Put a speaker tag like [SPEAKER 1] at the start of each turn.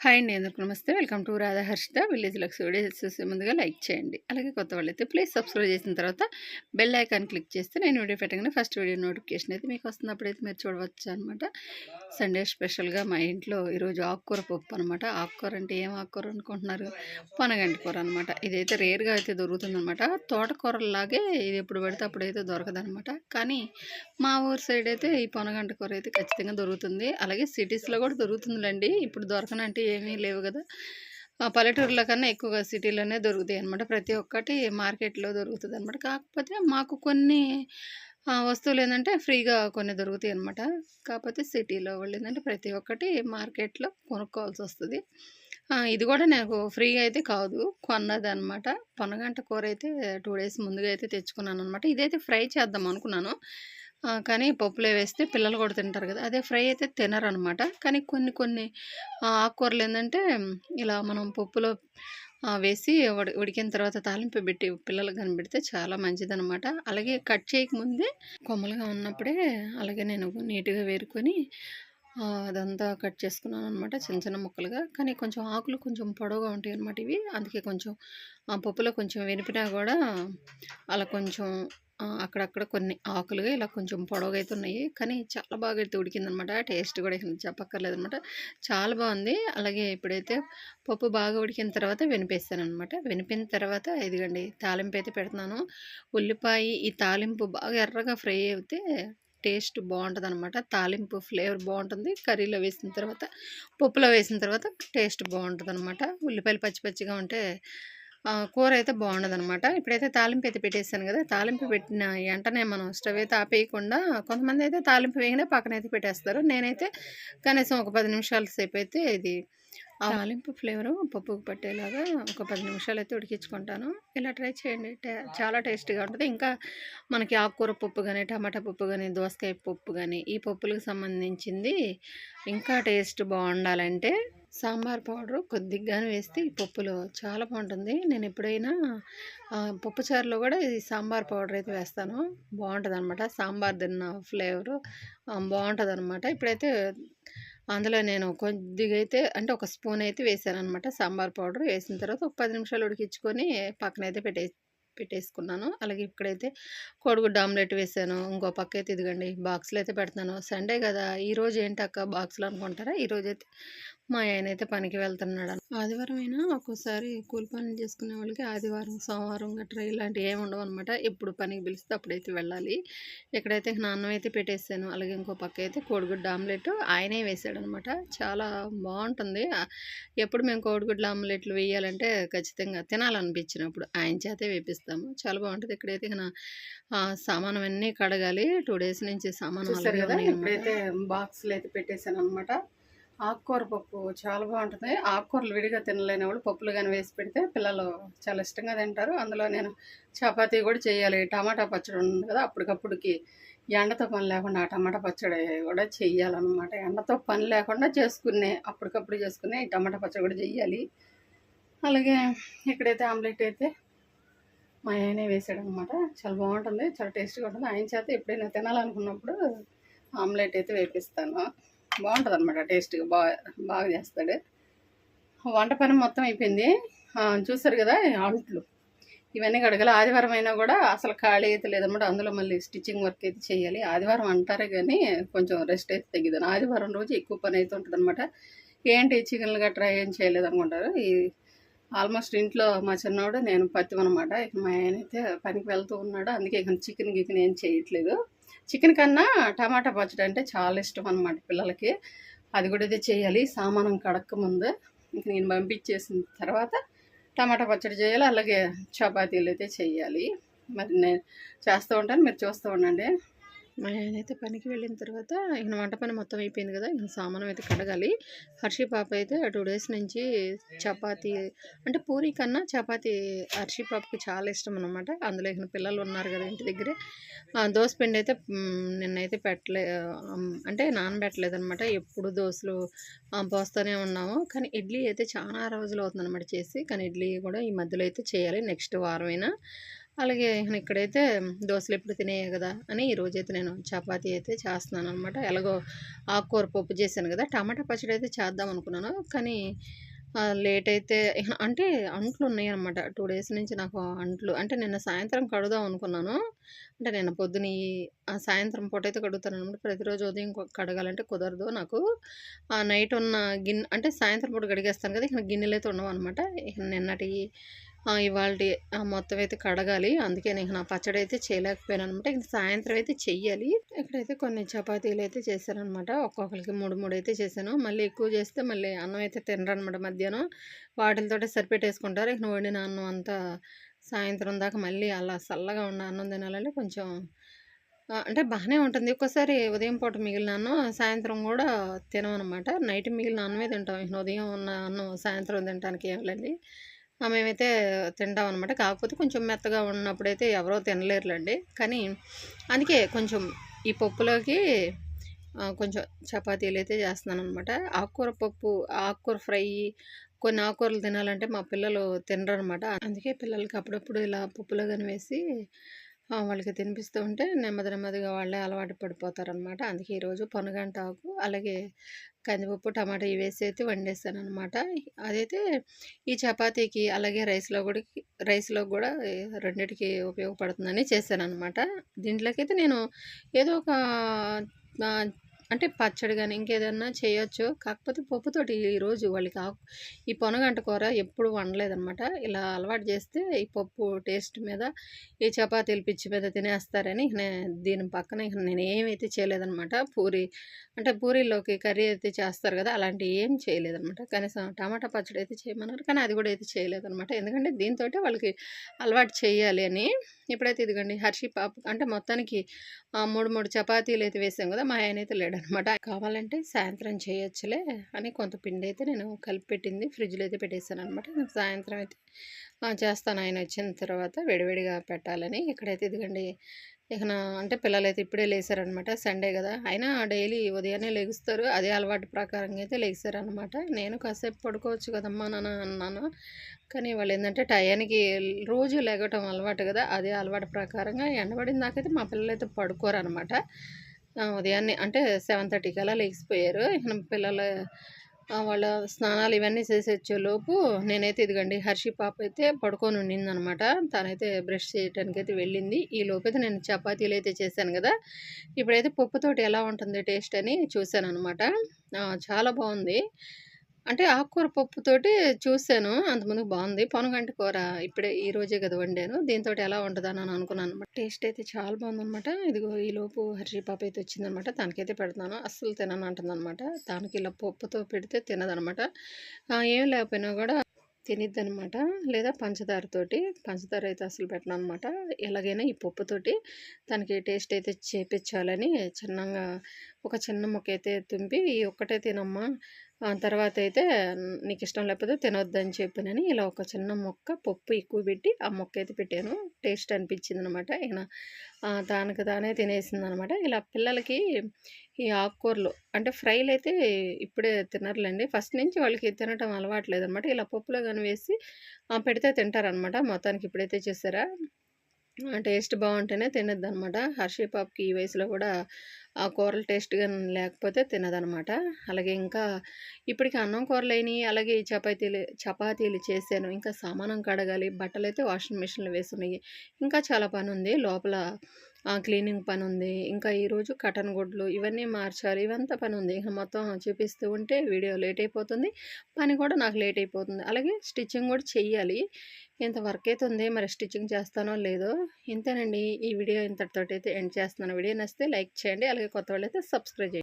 [SPEAKER 1] Hi అండి అందరికీ నమస్తే. Welcome to Radha Harshitha village lux videos చూసే ముందుగా లైక్ చేయండి. అలాగే కొత్త వాళ్ళైతే ప్లీజ్ సబ్స్క్రైబ్ చేసిన తర్వాత బెల్ ఐకాన్ క్లిక్ చేస్తే నేను వీడియో పెట్టగానే ఫస్ట్ వీడియో నోటిఫికేషన్ అయితే మీకు వస్తున్నప్పుడైతే మీరు చూడవచ్చు అనమాట సండే స్పెషల్గా మా ఇంట్లో ఈరోజు ఆకుకూర పప్పు అనమాట ఆకుకూర అంటే ఏం ఆకుకూర అనుకుంటున్నారు? పనగంటి కూర అనమాట ఇదైతే రేర్గా అయితే దొరుకుతుందనమాట తోటకూరలాగే ఇది ఎప్పుడు పడితే అప్పుడైతే దొరకదనమాట కానీ మా ఊరు సైడ్ అయితే ఈ పొనగంట కూర అయితే ఖచ్చితంగా దొరుకుతుంది. అలాగే సిటీస్లో కూడా దొరుకుతుందండి ఇప్పుడు దొరకనంటే ఏమీ లేవు కదా. ఆ పల్లెటూరులో కన్నా ఎక్కువగా సిటీలోనే దొరుకుతాయి అనమాట ప్రతి ఒక్కటి మార్కెట్లో దొరుకుతుంది అనమాట కాకపోతే మాకు కొన్ని వస్తువులు ఏంటంటే ఫ్రీగా కొన్ని దొరుకుతాయి అనమాట కాకపోతే సిటీలో వాళ్ళు ఏంటంటే ప్రతి ఒక్కటి మార్కెట్లో కొనుక్కోవాల్సి వస్తుంది. ఇది కూడా నాకు ఫ్రీగా అయితే కాదు. కొన్నది అనమాట పొనగంట కూర అయితే టూ డేస్ ముందుగా అయితే తెచ్చుకున్నాను అనమాట ఇదైతే ఫ్రై చేద్దాం అనుకున్నాను. కానీ పప్పులో వేస్తే పిల్లలు కూడా తింటారు కదా. అదే ఫ్రై అయితే తినరు అనమాట కానీ కొన్ని కొన్ని ఆకుకూరలు ఏంటంటే ఇలా మనం పప్పులో వేసి ఉడి ఉడికిన తర్వాత తాలింపు పెట్టి పిల్లలకు కనిపెడితే చాలా మంచిదనమాట. అలాగే కట్ చేయకముందే కొమ్మలుగా ఉన్నప్పుడే అలాగే నేను నీట్గా వేరుకొని అదంతా కట్ చేసుకున్నాను అనమాట చిన్న చిన్న ముక్కలుగా. కానీ కొంచెం ఆకులు కొంచెం పొడవుగా ఉంటాయి అనమాట ఇవి. అందుకే కొంచెం ఆ పప్పులో కొంచెం వెనిపినా కూడా అలా కొంచెం అక్కడక్కడ కొన్ని ఆకులుగా ఇలా కొంచెం పొడవుగా అయితే ఉన్నాయి కానీ చాలా బాగా అయితే ఉడికిందనమాట. టేస్ట్ కూడా చెప్పక్కర్లేదు అనమాట చాలా బాగుంది. అలాగే ఇప్పుడైతే పప్పు బాగా ఉడికిన తర్వాత వెనిపేస్తాను అనమాట వెనిపిన తర్వాత ఇదిగండి తాలింపు అయితే పెడుతున్నాను. ఉల్లిపాయ ఈ తాలింపు బాగా ఎర్రగా ఫ్రై అయితే టేస్ట్ బాగుంటుంది అనమాట తాలింపు ఫ్లేవర్ బాగుంటుంది. కర్రీలో వేసిన తర్వాత పప్పులో వేసిన తర్వాత టేస్ట్ బాగుంటుంది అనమాట ఉల్లిపాయలు పచ్చి పచ్చిగా ఉంటే కూర అయితే బాగుండదనమాట. ఇప్పుడైతే తాలింపు అయితే పెట్టేసాను కదా తాలింపు పెట్టిన వెంటనే మనం స్టవ్ అయితే ఆపేయకుండా కొంతమంది అయితే తాలింపు వేయగానే పక్కన అయితే పెట్టేస్తారు. నేనైతే కనీసం ఒక పది నిమిషాల సేపు అయితే ఇది ఆ తాలింపు ఫ్లేవరు పప్పుకు పట్టేలాగా ఒక పది నిమిషాలు అయితే ఉడికించుకుంటాను. ఇలా ట్రై చేయండి. టే- చాలా టేస్టీగా ఉంటుంది. ఇంకా మనకి ఆకుకూర పప్పు కానీ టమాటా పప్పు కానీ దోసకాయ పప్పు కానీ ఈ పప్పులకు సంబంధించింది ఇంకా టేస్ట్ బాగుండాలంటే సాంబార్ పౌడర్ కొద్దిగా వేస్తే ఈ పప్పులో చాలా బాగుంటుంది. నేను ఎప్పుడైనా పప్పు చారులో కూడా ఈ సాంబార్ పౌడర్ అయితే వేస్తాను. బాగుంటుంది అనమాట సాంబార్ తిన్న ఫ్లేవరు బాగుంటుంది అనమాట ఇప్పుడైతే అందులో నేను కొద్దిగా అయితే అంటే ఒక స్పూన్ అయితే వేసాను అనమాట సాంబార్ పౌడర్. వేసిన తర్వాత ఒక పది నిమిషాలు ఉడికించుకొని పక్కన అయితే పెట్టే పెట్టేసుకున్నాను. అలాగే ఇక్కడైతే కోడిగుడ్డు ఆమ్లెట్ వేసాను. ఇంకో పక్క అయితే ఇదిగండి బాక్స్లో అయితే పెడుతున్నాను. సండే కదా ఈరోజు ఏంటక్క ఏంటి బాక్స్లో అనుకుంటారా? ఈరోజు అయితే మా ఆయన అయితే పనికి వెళ్తున్నాడు ఆదివారం అయినా ఒక్కోసారి కూలి పనులు చేసుకునే వాళ్ళకి ఆదివారం సోమవారం గట్రా ఇలాంటివి ఏమి ఉండవు అనమాట ఎప్పుడు పనికి పిలిస్తే అప్పుడైతే వెళ్ళాలి. ఇక్కడైతే నాన్నం అయితే పెట్టేసాను అలాగే ఇంకో పక్క అయితే కోడిగుడ్డు ఆమ్లెట్ ఆయనే వేసాడు అనమాట చాలా బాగుంటుంది. ఎప్పుడు మేము కోడిగుడ్ల ఆమ్లెట్లు వేయాలంటే ఖచ్చితంగా తినాలనిపించినప్పుడు ఆయన చేతే వేపిస్తాము. చాలా బాగుంటుంది. ఇక్కడైతే సామానం అన్నీ కడగాలి. టూ డేస్ నుంచి సామాను.
[SPEAKER 2] ఇప్పుడైతే బాక్స్లో అయితే పెట్టేశాను అనమాట ఆకుకూర పప్పు చాలా బాగుంటుంది. ఆకుకూరలు విడిగా తినలేని వాళ్ళు పప్పులు కానీ వేసి పెడితే పిల్లలు చాలా ఇష్టంగా తింటారు. అందులో నేను చపాతీ కూడా చేయాలి. టమాటా పచ్చడి ఉంది కదా అప్పటికప్పుడుకి ఎండతో పని లేకుండా ఆ టమాటా పచ్చడి కూడా చేయాలన్నమాట ఎండతో పని లేకుండా చేసుకునే అప్పటికప్పుడు చేసుకునే ఈ టమాటా పచ్చడి కూడా చేయాలి అలాగే ఇక్కడైతే ఆమ్లెట్ అయితే మా ఆయనే వేసాడు అనమాట చాలా బాగుంటుంది చాలా టేస్ట్గా ఉంటుంది. ఆయన చేత ఎప్పుడైనా తినాలనుకున్నప్పుడు ఆమ్లెట్ అయితే వేపిస్తాను. బాగుంటుంది అనమాట టేస్ట్గా బాగా బాగా చేస్తాడు. వంట పని మొత్తం అయిపోయింది. ఆ, చూసారు కదా అంట్లు ఇవన్నీ కడగాలి. ఆదివారం అయినా కూడా అసలు ఖాళీ అయితే లేదన్నమాట. అందులో మళ్ళీ స్టిచ్చింగ్ వర్క్ అయితే చేయాలి. ఆదివారం అంటారే కానీ కొంచెం రెస్ట్ అయితే తగ్గిదాను ఆదివారం రోజు ఎక్కువ పని అయితే ఉంటుంది అనమాట ఏంటి చికెన్లు గట్రా ఏం చేయలేదు అనుకుంటారు ఈ ఆల్మోస్ట్ ఇంట్లో మా చిన్నవాడు నేను పత్తిమనమాట ఇక మా ఆయన అయితే పనికి వెళ్తూ ఉన్నాడు. అందుకే ఇక చికెన్ గికెన్ ఏం చేయట్లేదు. చికెన్ కన్నా టమాటా పచ్చడి అంటే చాలా ఇష్టం అనమాట పిల్లలకి. అది కూడా అయితే చేయాలి. సామానం కడక్కముందు ఇంక నేను పంపించేసిన తర్వాత టమాటా పచ్చడి చేయాలి. అలాగే చపాతీలు అయితే చేయాలి. మరి నేను చేస్తూ ఉంటాను. మీరు చూస్తూ ఉండండి.
[SPEAKER 1] మా ఆయన అయితే పనికి వెళ్ళిన తర్వాత ఇక వంట పని మొత్తం అయిపోయింది కదా ఇక సామానం అయితే కడగాలి. హర్షి పాప అయితే టూ డేస్ నుంచి చపాతీ అంటే పూరి కన్నా చపాతీ హర్షి పాపకి చాలా ఇష్టం అనమాట అందులో ఇక పిల్లలు ఉన్నారు కదా ఇంటి దగ్గరే. ఆ, దోశ పిండి అయితే నిన్నైతే పెట్టలే అంటే నానబెట్టలేదు అనమాట ఎప్పుడు దోశలు పోస్తూనే ఉన్నాము. కానీ ఇడ్లీ అయితే చాలా రోజులు అవుతుంది అనమాట చేసి. కానీ ఇడ్లీ కూడా ఈ మధ్యలో అయితే చేయాలి. నెక్స్ట్ వారమైనా. అలాగే ఇక్కడైతే దోశలు ఎప్పుడు తినేయే కదా అని ఈరోజైతే నేను చపాతీ అయితే చేస్తున్నాను అనమాట ఎలాగో ఆకుకూర పప్పు చేశాను కదా టమాటా పచ్చడి అయితే చేద్దాం అనుకున్నాను. కానీ లేట్ అయితే అంటే అంట్లు ఉన్నాయన్నమాట టూ డేస్ నుంచి నాకు అంట్లు అంటే నిన్న సాయంత్రం కడుదాం అనుకున్నాను. అంటే నిన్న పొద్దున ఆ సాయంత్రం పూట అయితే కడుగుతాను అనమాట ప్రతిరోజు ఉదయం కడగాలంటే కుదరదు నాకు. ఆ నైట్ ఉన్న గిన్నె అంటే సాయంత్రం పూట కడిగేస్తాను కదా ఇక గిన్నెలు అయితే ఉండవు అనమాట ఇక నిన్నటి ఇవాళ మొత్తం అయితే కడగాలి. అందుకే నేను నా పచ్చడి అయితే చేయలేకపోయాను అనమాట. ఇంక సాయంత్రం అయితే చెయ్యాలి. ఇక్కడైతే కొన్ని చపాతీలు అయితే చేశానమాట ఒక్కొక్కరికి మూడు మూడు అయితే చేశాను. మళ్ళీ ఎక్కువ చేస్తే మళ్ళీ అన్నం అయితే తినరనమాట మధ్యాహ్నం. వాటితో సరిపెట్టేసుకుంటారు. ఇక వండిన అన్నం అంతా సాయంత్రం దాకా మళ్ళీ అలా చల్లగా ఉన్న అన్నం తినాలంటే కొంచెం అంటే బాగానే ఉంటుంది. ఒక్కోసారి ఉదయం పూట మిగిలిన అన్నం సాయంత్రం కూడా తినమనమాట. నైట్ మిగిలిన అన్నమే తింటాం. ఉదయం ఉన్న అన్నం సాయంత్రం తినడానికి ఏమలేండి మేమైతే తింటాం అనమాట కాకపోతే కొంచెం మెత్తగా ఉన్నప్పుడైతే ఎవరో తినలేరులేండి. కానీ అందుకే కొంచెం ఈ పప్పులోకి కొంచెం చపాతీలు అయితే చేస్తున్నాను అనమాట ఆకుకూర పప్పు ఆకుకూర ఫ్రై కొన్ని ఆకుకూరలు తినాలంటే మా పిల్లలు తినరు అనమాట అందుకే పిల్లలకి అప్పుడప్పుడు ఇలా పప్పులో కానీ వేసి వాళ్ళకి తినిపిస్తూ ఉంటే నెమ్మది నెమ్మదిగా వాళ్ళే అలవాటు పడిపోతారనమాట. అందుకే ఈరోజు పొనగంట ఆకు అలాగే కందిపప్పు టమాటా ఇవి వేసి అయితే వండేస్తాను అనమాట అదైతే ఈ చపాతీకి అలాగే రైస్లో కూడా రైస్లో కూడా రెండిటికి ఉపయోగపడుతుందని చేశాను అనమాట దీంట్లోకి అయితే నేను ఏదో ఒక అంటే పచ్చడి కానీ ఇంకేదన్నా చేయొచ్చు. కాకపోతే పప్పుతోటి ఈరోజు వాళ్ళకి ఆకు ఈ పొనగంట కూర ఎప్పుడు వండలేదనమాట ఇలా అలవాటు చేస్తే ఈ పప్పు టేస్ట్ మీద ఈ చపాతీలు పిచ్చి మీద తినేస్తారని దీని పక్కన ఇక నేను ఏమైతే చేయలేదన్నమాట. పూరి అంటే పూరీలోకి కర్రీ అయితే చేస్తారు కదా అలాంటివి ఏం చేయలేదన్నమాట. కనీసం టమాటా పచ్చడి అయితే చేయమన్నారు కానీ అది కూడా అయితే చేయలేదన్నమాట. ఎందుకంటే దీంతో వాళ్ళకి అలవాటు చేయాలి అని. ఇప్పుడైతే ఇదిగోండి హర్షి పాప అంటే మొత్తానికి ఆ, మూడు మూడు చపాతీలు అయితే వేసాం కదా మా ఆయన అయితే అనమాట కావాలంటే సాయంత్రం చేయొచ్చులే అని కొంత పిండి అయితే నేను కలిపి పెట్టింది ఫ్రిడ్జ్లో అయితే పెట్టేశాను అనమాట సాయంత్రం అయితే చేస్తాను. ఆయన వచ్చిన తర్వాత వేడివేడిగా పెట్టాలని ఇక్కడైతే ఇదిగండి ఇక నా అంటే పిల్లలు అయితే ఇప్పుడే లేచారనమాట సండే కదా అయినా డైలీ ఉదయాన్నే లెగుస్తారు. అదే అలవాటు ప్రకారంగా అయితే లేచారనమాట నేను కాసేపు పడుకోవచ్చు కదమ్మా నాన్న అన్నాను. కానీ వాళ్ళు ఏంటంటే టయానికి రోజు లెగటం అలవాటు కదా అదే అలవాటు ప్రకారంగా ఎండబడిన దాకైతే మా పిల్లలు అయితే పడుకోరు అనమాట ఉదయాన్నే అంటే సెవెన్ థర్టీకి అలా లేచిపోయారు పిల్లల వాళ్ళ స్నానాలు ఇవన్నీ చేసేచ్చే లోపు నేనైతే ఇదిగండి హర్షి పాప అయితే పడుకొని ఉండింది అనమాట తనైతే బ్రష్ చేయడానికి అయితే వెళ్ళింది. ఈ లోపైతే నేను చపాతీలు అయితే చేశాను కదా. ఇప్పుడైతే పప్పుతోటి ఎలా ఉంటుంది టేస్ట్ అని చూశాను అనమాట చాలా బాగుంది. అంటే ఆకుకూర పప్పుతోటి చూశాను అంతకుముందు బాగుంది. పొనగంటి కూర ఇప్పుడే ఈ రోజే కదా వండాను. దీంతో ఎలా ఉంటుందని అని అనుకున్నాను అనమాట టేస్ట్ అయితే చాలా బాగుందన్నమాట. ఇదిగో ఈ లోపు హర్షి పాప అయితే వచ్చిందనమాట తనకైతే పెడతాను. అస్సలు తినను అంటుందన్నమాట తనకి ఇలా పప్పుతో పెడితే తినదనమాట ఏం లేకపోయినా కూడా తినిద్ది అనమాట లేదా పంచదారతోటి పంచదార అయితే అసలు పెట్టను అనమాట ఎలాగైనా ఈ పప్పుతోటి తనకి టేస్ట్ అయితే చేపించాలని చిన్నగా ఒక చిన్న ముక్క అయితే తుంపి ఈ ఒక్కటే తినమ్మా. తర్వాత అయితే నీకు ఇష్టం లేకపోతే తినొద్దని చెప్పినని ఇలా ఒక చిన్న మొక్క పప్పు ఎక్కువ పెట్టి ఆ మొక్క అయితే పెట్టాను. టేస్ట్ అనిపించింది అనమాట ఈయన దానికి తానే తినేసింది అనమాట ఇలా పిల్లలకి ఈ ఆకుకూరలు అంటే ఫ్రైలు అయితే ఇప్పుడే తినర్లేండి. ఫస్ట్ నుంచి వాళ్ళకి తినటం అలవాట్లేదు అనమాట ఇలా పప్పులో కానీ వేసి పెడితే తింటారనమాట. మొత్తానికి ఇప్పుడైతే చేసారా టేస్ట్ బాగుంటేనే తినద్దు అనమాట హర్షీ పాప్కి ఈ వయసులో కూడా ఆ కూరలు టేస్ట్గా లేకపోతే తినదనమాట. అలాగే ఇంకా ఇప్పటికి అన్నం కూరలు అయినాయి అలాగే చపాతీలు చపాతీలు చేశాను. ఇంకా సామానం కడగాలి బట్టలు అయితే వాషింగ్ మిషన్లో వేసున్నాయి. ఇంకా చాలా పని ఉంది లోపల క్లీనింగ్ పని ఉంది ఇంకా ఈరోజు కటన్ గుడ్లు ఇవన్నీ మార్చాలి. ఇవంతా పని ఉంది ఇంకా మొత్తం చూపిస్తూ ఉంటే వీడియో లేట్ అయిపోతుంది. పని కూడా నాకు లేట్ అయిపోతుంది. అలాగే స్టిచ్చింగ్ కూడా చెయ్యాలి. ఇంత వర్క్ అయితే ఉంది మరి స్టిచ్చింగ్ చేస్తానో లేదో ఇంతేనండి ఈ వీడియో ఇంతటితోటి అయితే ఎండ్ చేస్తున్నాను. వీడియో నచ్చితే లైక్ చేయండి అలాగే కొత్త వాళ్ళైతే సబ్స్క్రైబ్ చేయండి.